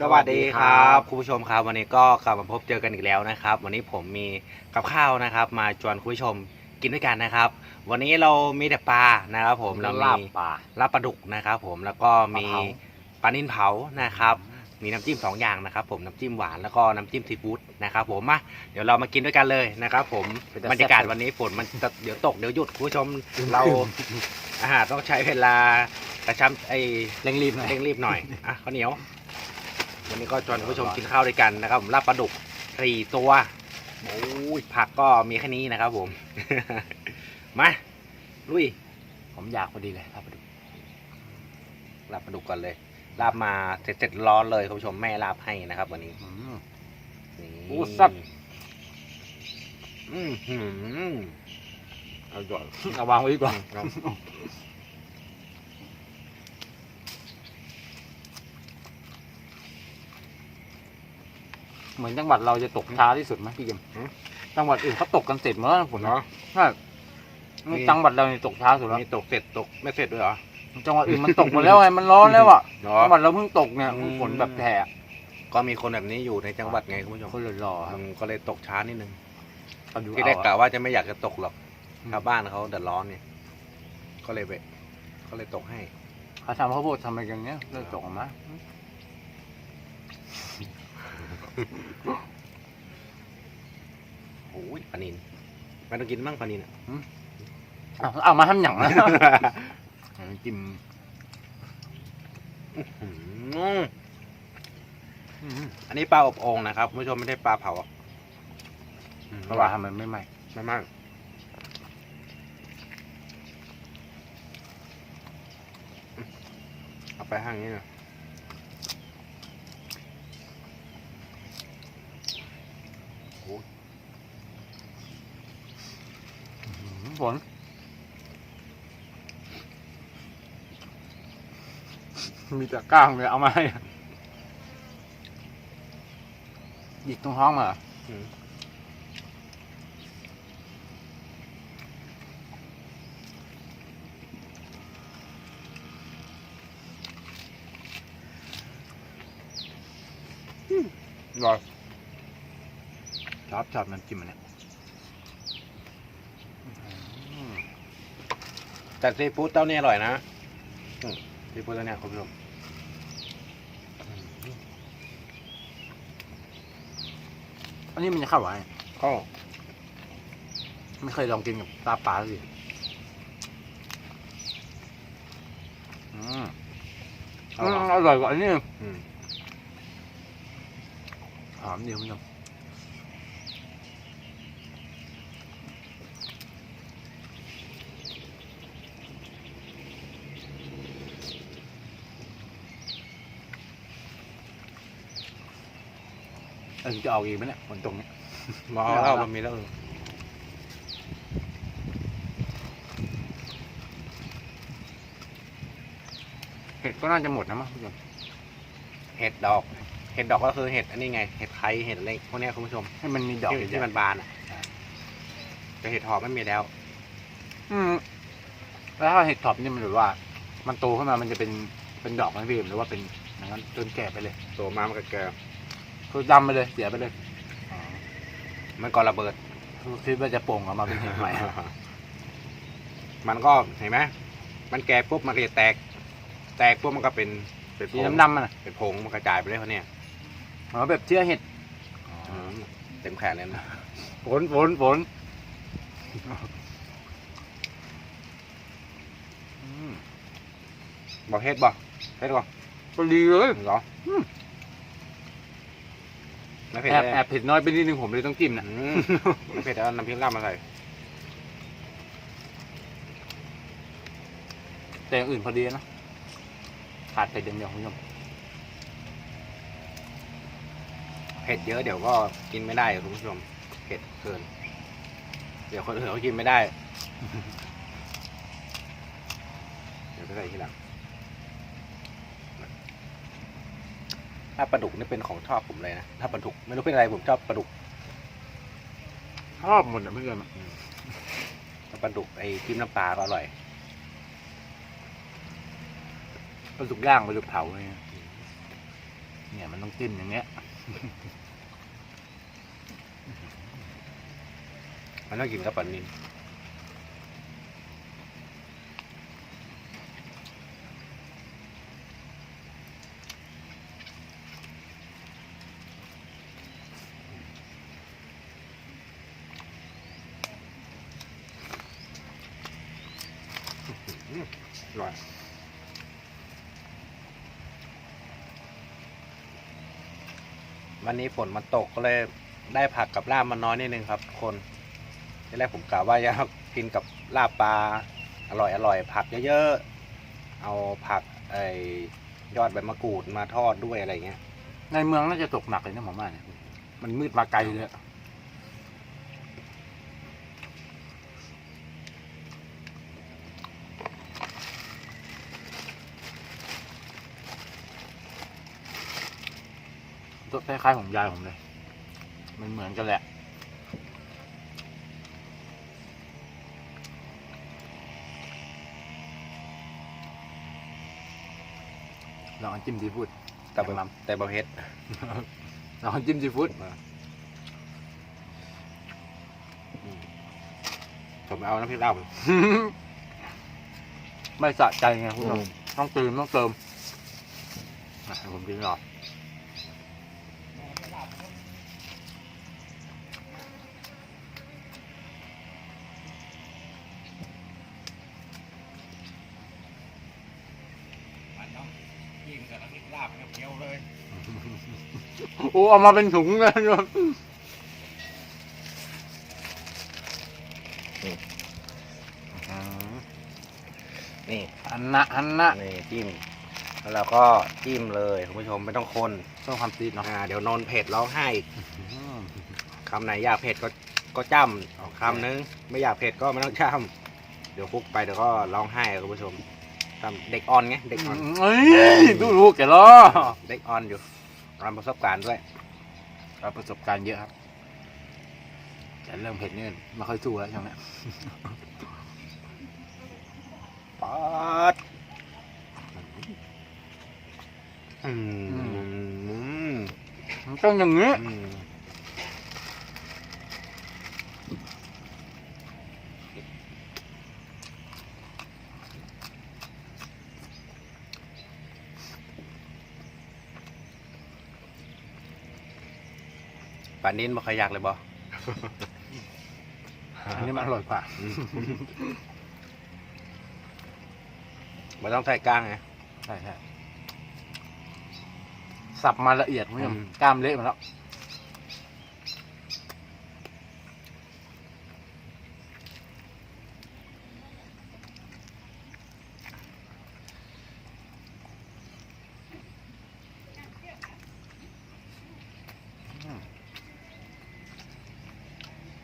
สวัสดีครับคุณผู้ชมครับ วันนี้ก็กลับมาพบเจอกันอีกแล้วนะครับ วันนี้ผมมีกับข้าวนะครับ มาชวนคุณผู้ชมกินด้วยกันนะครับ วันนี้เรามีแต่ปลานะครับ ผมเราลามีบปลาลาบปลาดุกนะครับ ผมแล้วก็มีปลาเผาปลานิ่นเผานะครับ มีน้ำจิ้มสองอย่างนะครับ ผมน้ำจิ้มหวานแล้วก็น้ำจิ้มซีฟู้ดนะครับผมมาเดี๋ยวเรามากินด้วยกันเลยนะครับ ผมบรรยากาศวันนี้ฝนมันจะเดี๋ยวตกเดี๋ยวหยุดคุณผู้ชมเราอาหารต้องใช้เวลากระชับไอเร่งรีบหน่อยเร่งรีบหน่อยอะข้าวเหนียว วันนี้ก็ชวนคุณผู้ชมกินข้าวด้วยกันนะครับผมลาบปลาดุกสี่ตัวโอ้ยผักก็มีแค่นี้นะครับ ผม มาลุย ผมอยากพอดีเลยครับไปดูลาบปลาดุกก่อนเลยลาบมาเสร็จเสร็จร้อนเลยคุณผู้ชมแม่ลาบให้นะครับ วันนี้อืมนี่โอ้แซ่บอืมหืมอร่อยเอาวางไว้ดีกว่า ครับ เหมือนจังหวัดเราจะตกช้าที่สุดไหมพี่เกมจังหวัดอื่นเขาตกกันเสร็จหมดแล้วนะฝนเนาะใช่จังหวัดเรานี่ตกช้าสุดแล้ว มีตกเสร็จตกไม่เสร็จด้วยเหรอ จังหวัดอื่นมันตกหมดแล้วไง มันร้อนแล้วอะเนาะจังหวัดเราเพิ่งตกเนี่ยอืม ฝนแบบแผ่ก็มีคนแบบนี้อยู่ในจังหวัดไงคุณผู้ชมคนเลยรอครับมันก็เลยตกช้านิดนึงเอาดูที่แรกเอากะอะว่าจะไม่อยากจะตกหรอกอืมชาวบ้านเขาเดือดร้อนเนี่ยก็เลยไปก็เลยตกให้ เขาทำข้าวโพดทำอะไรกันเนี้ยเลิกตกออกมา โอ้ยปลานินไม่ต้องกินมั่งปลานินอะเอาเอามาทำหยังนะจิ้มอืมอันนี้ปลาอบโอ่งนะครับคุณผู้ชมไม่ได้ปลาเผาอะอืมเพราะว่าทำมันไม่ไหม้ไม่มากเอาไปห้างนี้นะ ฝนมีแต่ก้างเลยเอามาให้หยิกตรงท้องมาเหรออืมรอยชอบชอบน้ำจิ้มมันเนี่ย แต่ซีฟู้ดเต้านี่อร่อยนะอืมซีฟู้ดเต้าเนี่ยคุณผู้ชมอันนี้มันจะเข้าหวานก็ไม่เคยลองกินกับปลาปลาสิอืมเอาอืเหรมออร่อยกว่าอันนี้อืมหอมเดียวคุณ เออจะออกอีกไหมเนี่ยฝนตกเนี่ยมาเอาแล้วมันมีแล้วเห็ดก็น่าจะหมดนะมั้งคุณผู้ชมเห็ดดอก เห็ดดอกก็คือเห็ดอันนี้ไง เห็ดไข่เห็ดอะไรพวกเนี้ยคุณผู้ชมให้มันมีดอกที่ใหญ่ที่มันบานอะแต่เห็ดหอมไม่มีแล้วๆอืมแล้วถ้าเห็ดท็อปนี่มันหรือว่า มันโตขึ้นมามันจะเป็นเป็นดอกไหมพี่หรือว่าเป็นอย่างนั้นจนแก่ไปเลยตัวมามันก็แก่ คือดำไปเลยเสียไปเลยอ๋อมันก็ระเบิดคือคิดว่าจะโป่งออกมาเป็นเห็ดใหม่ มันก็เห็นไหมมันแก่ปุ๊บมันก็จะแตก แตกปุ๊บมันก็เป็นเป็นสีผงดำๆมันอะเป็นผงมันกระจายไปเลยเขาเนี่ยอ๋อแบบเชื้อเห็ดอืมเต็มแขนเลยนะฝนฝนฝนอืมบอกเฮ็ดบ่เฮ็ดบ่พอดีเลยเหรอ อมไม่เผ็ดแอบเลยแอบเผ็ดน้อยไปนิดนึงผมเลยต้องจิ้มนะอืมไม่เผ็ดเอาน้ำพริกลาบมาใส่แต่อย่างอื่นพอดีนะขาดเผ็ดอย่างเดียวคุณผู้ชมเผ็ดเยอะเดี๋ยวก็กินไม่ได้คุณผู้ชมเผ็ดเกิน เดี๋ยวคนอื่นเขากินไม่ได้ เดี๋ยวไปใส่ทีหลัง ถ้าปลาดุกนี่เป็นของชอบผมเลยนะถ้าปลาดุกไม่รู้เป็นอะไรผมชอบปลาดุกชอบหมดอะเพื่อนถ้าปลาดุกไอ้จิ้มน้ำปลาก็อร่อยปลาดุกย่างปลาดุกเผาอะไรเงี้ยเนี่ยมันต้องจิ้มอย่างเงี้ยมันต้องกินกับปลานินอืมอร่อย วันนี้ฝนมันตกก็เลยได้ผักกับลาบมันน้อยนิดนึงครับ คนที่แรกผมกะว่าจะกินกับลาบปลาอร่อยอร่อยผักเยอะๆเอาผักไอยอดใบมะกรูดมาทอดด้วยอะไรเงี้ยในเมืองน่าจะตกหนักเลยนะหมว่าเนี่ยมันมืดมาไกลเลยอะ ตัวคล้ายๆของยายผมเลย มันเหมือนกันแหละ ลองอันจิ้มซีฟู้ดแต่บะแต่บะเพ็ดลองอันจิ้มซีฟู้ดผมเอาน้ำพริกลาบไม่สะใจไงคุณผู้ชมต้องเติมต้องเติมอะให้ผมกินก่อน มันต้อง กินกับน้ำพริกลาบเคี้ยวเลย โอ้เอามาเป็นถุงเลยนี่อันนะอันนะนี่จิ้มแล้วเราก็จิ้มเลยคุณผู้ชมไม่ต้องคนต้องความซีดเนาะอ่าเดี๋ยวนอนเผ็ดร้องไห้อีกคำไหนอยากเผ็ดก็ก็จ้ำคำนึง ไม่อยากเผ็ดก็ไม่ต้องจ้ำเดี๋ยวคุกไปเดี๋ยวก็ร้องไห้คุณผู้ชม ทำเด็กออนไงเด็กออนเอ้ยดูรู้แกล้อเด็กออนอยู่รับประสบการณ์ด้วยเราประสบการณ์เยอะครับแต่เรื่องเผ็ดนี่ไม่ค่อยสู้แล้วช่วงเนี้ยป๊าดอืมมันต้องอย่างนี้ ป่านนี้มาขอยากเลยบออันนี้มันอร่อยกว่าไม่ต้องใส่ก้างไงใช่ใช่สับมาละเอียดคุณผู้ชมอืมกล้ามเละหมาแล้ว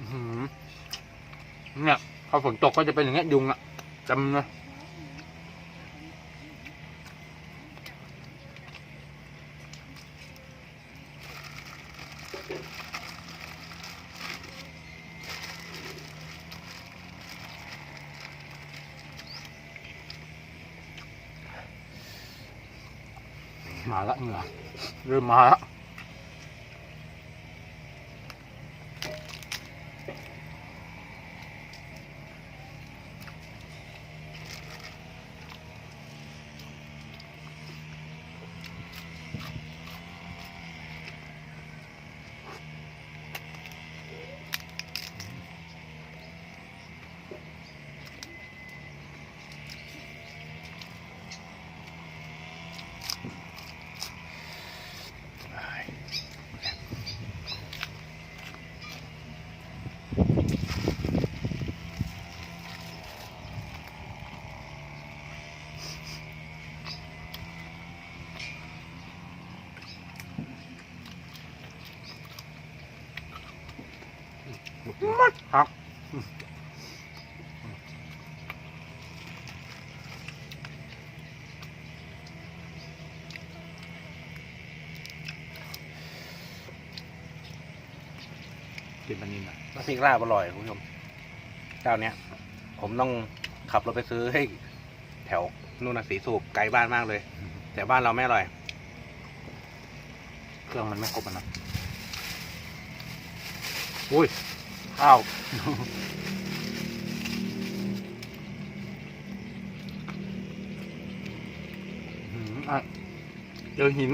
อื้อหือเนี่ยพอฝ นตกก็จะเป็นอย่างเงี้ยยุงอะจำนะมาละเหงื่อเริ่มมาละ ครับ กินมันนี่หน่อยน้ำพริกลาบอร่อยคุณผู้ชมเจ้าเนี้ย ผมต้องขับรถไปซื้อให้แถวนู่นนะสีสูบไกลบ้านมากเลย แต่บ้านเราไม่อร่อย เครื่องมันไม่ครบนะอุ้ยข้าวเจอหิน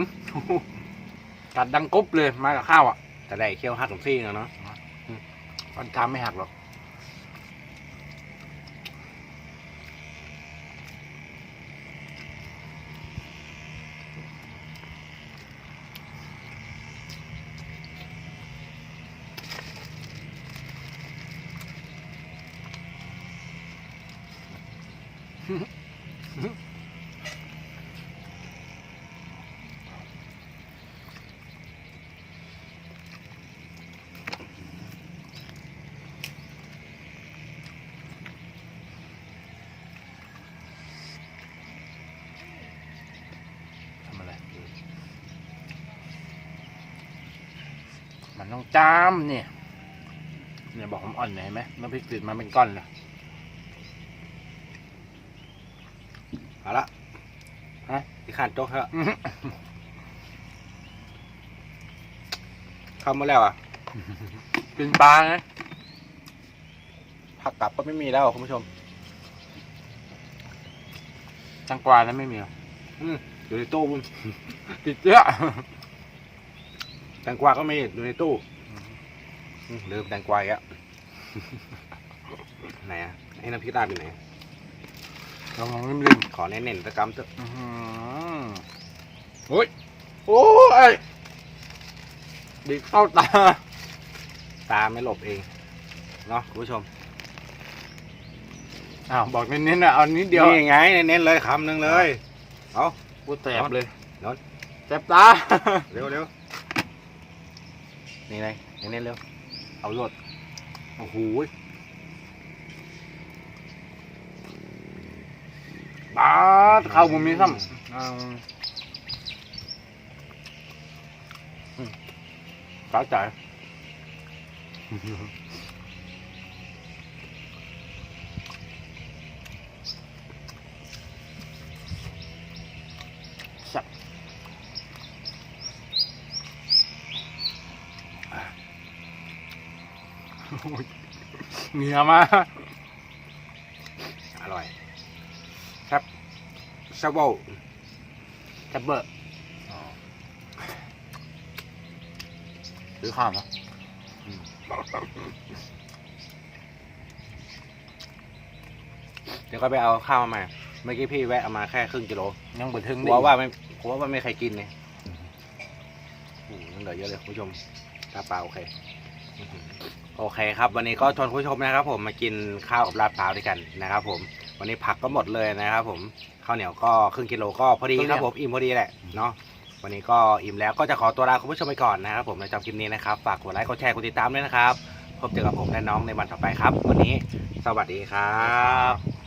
กัดดังกบเลยมากับข้าวอะ แต่ได้เคี่ยวหักของซี่เนาะ ฟันชามไม่หักหรอก นต้องจามเนี่ยเนี่ยบอกผมอ่อนหน่อยเห็นไหมน้ำพริกติดมาเป็นก้อนเลยเอาละฮะที่ขานโจ๊กแล้วอื้อหือเข้ามาแล้วอะกินปลาไงผักกลับก็ไม่มีแล้วคุณผู้ชมจังกวานั้นไม่มีหรออืมอยู่ในตู้บุญติดเยอะ แตงกวาก็มีอยู่ในตู้อืมลืมแตงกวาอีกอะไหนอะไอ้น้ำพริกราดอยู่ไหนลองลองริมริมขอเน้นๆตะกำเถอะๆอื้อหือโอ้ยโอ้ยดิเข้าตา ตาไม่หลบเองเนาะคุณผู้ชมอ้าวบอกเน้นๆนะเอานิดเดียวนี่ไงเน้นๆเลยคำหนึ่งเลยเอากูแสบเลยนอนแสบตาเร็วเนี่ไงเน้นๆเร็ว เอารถโอ้โหบาดเข้ามุมนี้ซ้ำอ้าสาใจ เหนียวมา อร่อย ครับซาโบแท็บเบอร์ซื้อข้าวนะเดี๋ยวก็ไปเอาข้าวมาใหม่ เมื่อกี้พี่แวะเอามาแค่ครึ่งกิโล ยังบ่ถึงกลัวว่าไม่กลัวว่าไม่มีใครกินเนี่ยโอ้โหยังเหลือเยอะเลยคุณผู้ชมถ้าปลาโอเคอื้อหือ โอเคครับ วันนี้ก็ชวนคุณผู้ชมนะครับ ผมมากินข้าวกับลาดพร้าวด้วยกันนะครับ ผม วันนี้ผักก็หมดเลยนะครับ ผมข้าวเหนียวก็ครึ่งกิโลก็พอดีครับผมอิ่มพอดีแหละเนาะวันนี้ก็อิ่มแล้วก็จะขอตัวลาคุณผู้ชมไปก่อนนะครับ ผมในจำคลิปนี้นะครับฝากกดไลค์กดแชร์กดติดตามด้วยนะครับพบเจอกับผมและน้องในวันต่อไปครับ วันนี้สวัสดีครับ